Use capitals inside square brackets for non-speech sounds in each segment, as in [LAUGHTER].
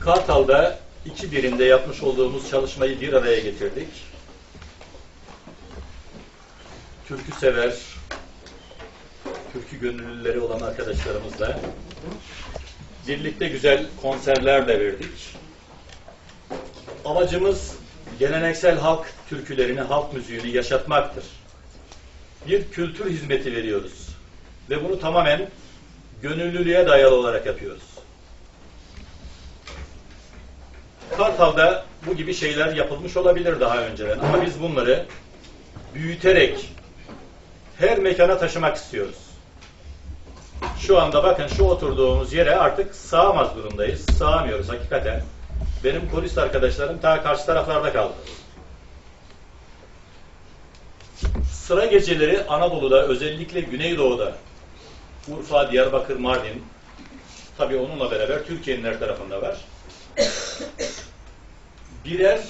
Kartal'da iki birimde yapmış olduğumuz çalışmayı bir araya getirdik. Türkü sever, türkü gönüllüleri olan arkadaşlarımızla birlikte güzel konserler de verdik. Amacımız geleneksel halk türkülerini, halk müziğini yaşatmaktır. Bir kültür hizmeti veriyoruz ve bunu tamamen gönüllülüğe dayalı olarak yapıyoruz. Kartal'da bu gibi şeyler yapılmış olabilir daha önceden ama biz bunları büyüterek her mekana taşımak istiyoruz. Şu anda bakın şu oturduğumuz yere artık sığamaz durumdayız. Sığamıyoruz hakikaten. Benim polis arkadaşlarım ta karşı taraflarda kaldı. Sıra geceleri Anadolu'da özellikle Güneydoğu'da Urfa, Diyarbakır, Mardin tabii onunla beraber Türkiye'nin her tarafında var. Birer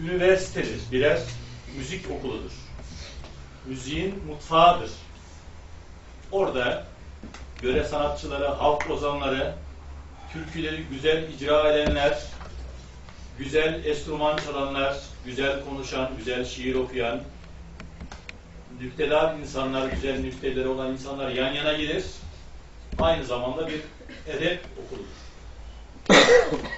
üniversitedir, birer müzik okuludur. Müziğin mutfağıdır. Orada göre sanatçıları, halk ozanları, türküleri güzel icra edenler, güzel enstrüman çalanlar, güzel konuşan, güzel şiir okuyan, nükteler insanlar, güzel nükteleri olan insanlar yan yana gelir. Aynı zamanda bir edep okuludur. [COUGHS]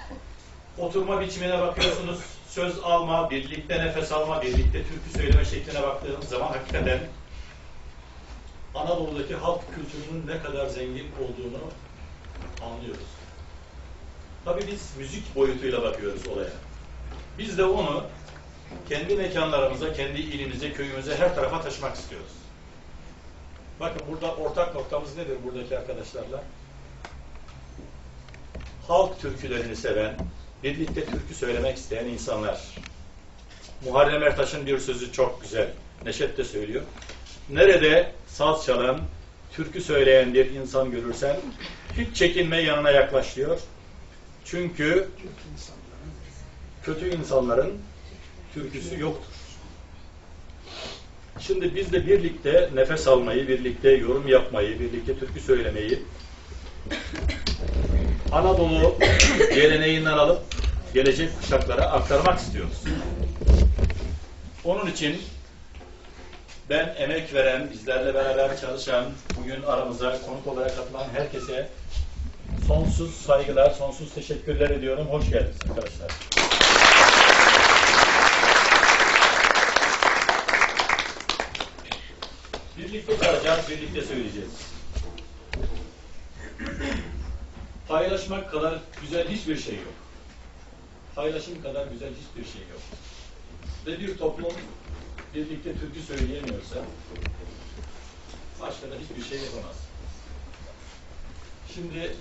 Oturma biçimine bakıyorsunuz, söz alma, birlikte nefes alma, birlikte türkü söyleme şekline baktığımız zaman hakikaten Anadolu'daki halk kültürünün ne kadar zengin olduğunu anlıyoruz. Tabii biz müzik boyutuyla bakıyoruz olaya. Biz de onu kendi mekanlarımıza, kendi ilimize, köyümüze, her tarafa taşımak istiyoruz. Bakın burada ortak noktamız nedir buradaki arkadaşlarla? Halk türkülerini seven, birlikte türkü söylemek isteyen insanlar. Muharrem Ertaş'ın bir sözü çok güzel. Neşet de söylüyor. Nerede saz çalan, türkü söyleyen bir insan görürsen hiç çekinme yanına yaklaş diyor. Çünkü kötü insanların türküsü yoktur. Şimdi biz de birlikte nefes almayı, birlikte yorum yapmayı, birlikte türkü söylemeyi Anadolu geleneğinden alıp gelecek kuşaklara aktarmak istiyoruz. Onun için ben emek veren, bizlerle beraber çalışan, bugün aramıza konuk olarak katılan herkese sonsuz saygılar, sonsuz teşekkürler ediyorum. Hoş geldiniz arkadaşlar. Birlikte çalacağız, birlikte söyleyeceğiz. Paylaşmak kadar güzel hiçbir şey yok. Paylaşım kadar güzel hiçbir şey yok. Ve bir toplum birlikte türkü söyleyemiyorsa başka da hiçbir şey yapamaz. Şimdi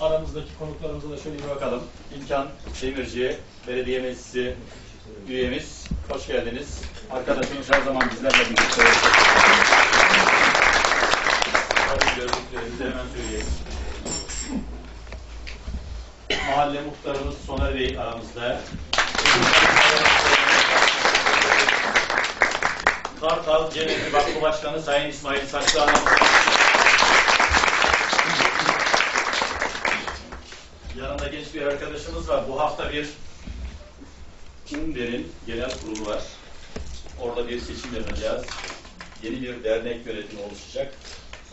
aramızdaki konuklarımıza da şöyle bir bakalım. İlkan Demirci, belediye meclisi üyemiz. Hoş geldiniz. Arkadaşımız her zaman bizlerle birlikte. Hemen söyleyelim. Mahalle muhtarımız Soner Bey aramızda. Kartal Cemil Vakfı Başkanı Sayın İsmail Saçlı Hanım. Yanında genç bir arkadaşımız var. Bu hafta bir Kimber'in genel kurulu var. Orada bir seçim yapacağız. Yeni bir dernek yönetimi oluşacak.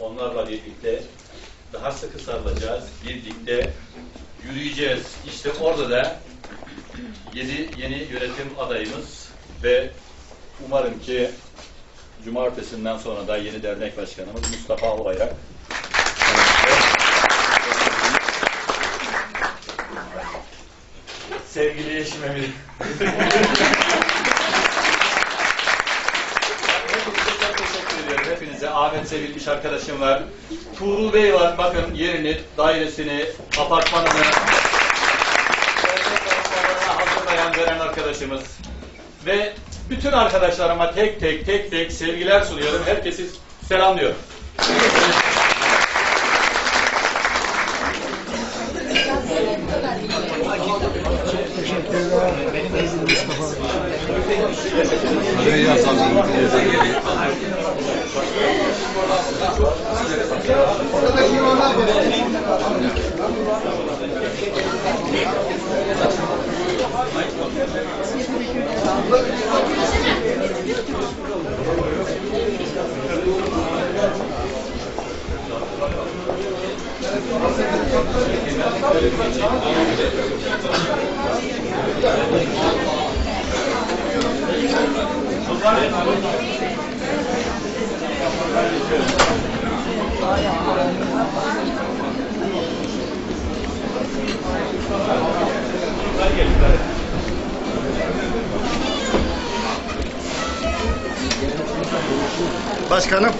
Onlarla birlikte daha sıkı sarılacağız. Birlikte yürüyeceğiz. İşte orada da yeni yeni yönetim adayımız ve umarım ki cumartesinden sonra da yeni dernek başkanımız Mustafa Olayrak sevgili eşim Emir. [LAUGHS] Ahmet Sevilmiş arkadaşım var. Tuğrul Bey var. Bakın yerini, dairesini, apartmanını hazırlayan veren arkadaşımız. Ve bütün arkadaşlarıma tek tek tek tek sevgiler sunuyorum. Herkesi selamlıyorum. Teşekkürler. Başkanım.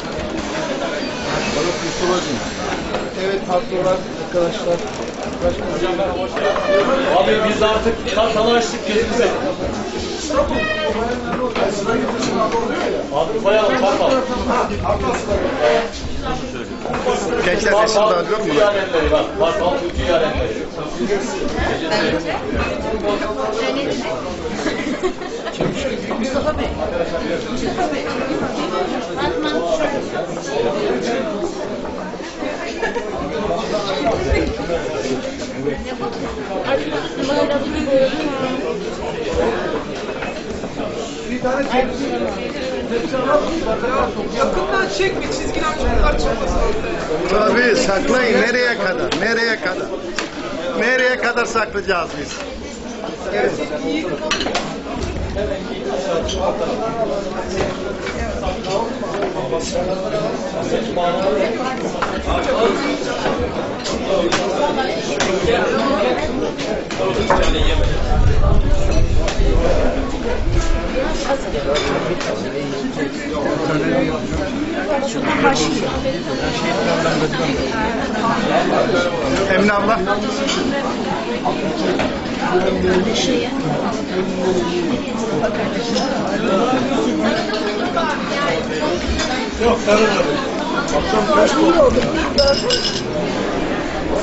Evet haklı olan arkadaşlar. Abi biz artık kartalı açtık gözümüze. Abi koyalım kartal. Gençler resim dağılıyor mu? Yarenleri bak. Kartal Türkü yarenleri. Mustafa Bey. Mustafa Bey. Fatma. Yakından çekme çizgiler çok açılmasın ortaya. Tabii saklayın. Nereye kadar? Nereye kadar? Nereye kadar saklayacağız biz? Emine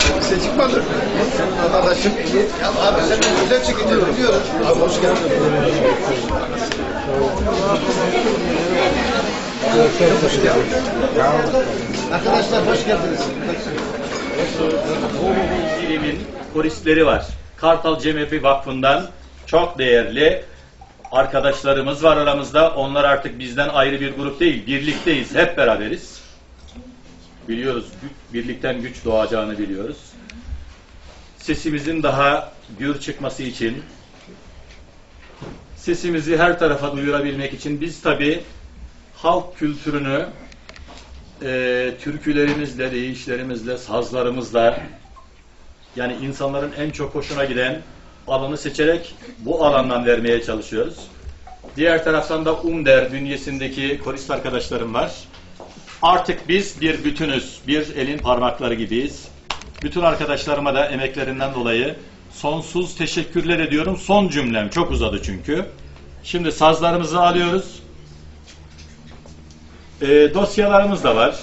Kimse çıkmadı. Arkadaşım. Ya abi sen güzel çekeceğim biliyorum. Abi hoş geldin. Hoş geldin. Arkadaşlar hoş geldiniz. Birimin polisleri var. Kartal Cemefi Vakfı'ndan çok değerli arkadaşlarımız var aramızda. Onlar artık bizden ayrı bir grup değil. Birlikteyiz. Hep beraberiz. Biliyoruz. Birlikten güç doğacağını biliyoruz. Sesimizin daha gür çıkması için sesimizi her tarafa duyurabilmek için biz tabi halk kültürünü e, türkülerimizle, deyişlerimizle, sazlarımızla yani insanların en çok hoşuna giden alanı seçerek bu alandan vermeye çalışıyoruz. Diğer taraftan da Umder bünyesindeki korist arkadaşlarım var. Artık biz bir bütünüz, bir elin parmakları gibiyiz. Bütün arkadaşlarıma da emeklerinden dolayı sonsuz teşekkürler ediyorum. Son cümlem çok uzadı çünkü. Şimdi sazlarımızı alıyoruz. E, dosyalarımız da var.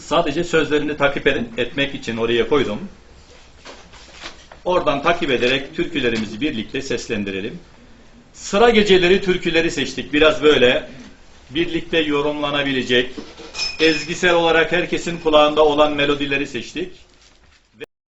Sadece sözlerini takip ed- etmek için oraya koydum. Oradan takip ederek türkülerimizi birlikte seslendirelim. Sıra geceleri türküleri seçtik. Biraz böyle birlikte yorumlanabilecek, ezgisel olarak herkesin kulağında olan melodileri seçtik.